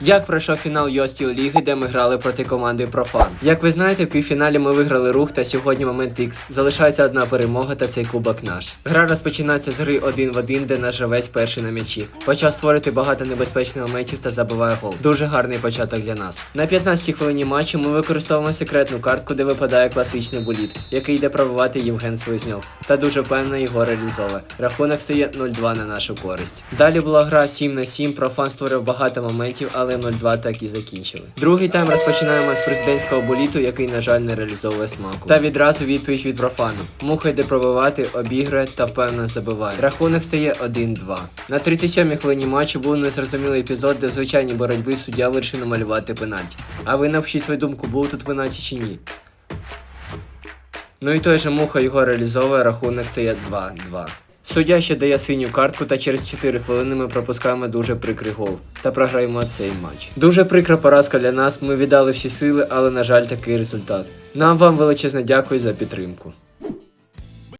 Як пройшов фінал Йостіл Ліги, де ми грали проти команди Профан? Як ви знаєте, в півфіналі ми виграли рух та сьогодні момент X. Залишається одна перемога та цей кубок наш. Гра розпочинається з гри один в один, де наш гравець перший на м'ячі. Почав створити багато небезпечних моментів та забиває гол. Дуже гарний початок для нас. На 15-й хвилині матчу ми використовуємо секретну картку, де випадає класичний боліт, який йде пробивати Євген Слизньов. Та дуже впевнено його реалізовує. Рахунок стає 0-2 на нашу користь. Далі була гра 7 на 7. Профан створив багато моментів, але 0-2 так і закінчили. Другий тайм розпочинаємо з президентського боліту, який, на жаль, не реалізовує смаку. Та відразу відповідь від профану. Муха йде пробивати, обігрує та впевнено забиває. Рахунок стає 1-2. На 37-й хвилині матчу був незрозумілий епізод, де в звичайній боротьбі суддя вирішив намалювати пенальті. А ви напишіть свою думку, був тут пенальті чи ні. Ну і той же муха його реалізовує, рахунок стає 2-2. Суддя ще дає синю картку, та через 4 хвилини ми пропускаємо дуже прикрий гол та програємо цей матч. Дуже прикра поразка для нас. Ми віддали всі сили, але на жаль, такий результат. Нам вам величезне дякую за підтримку.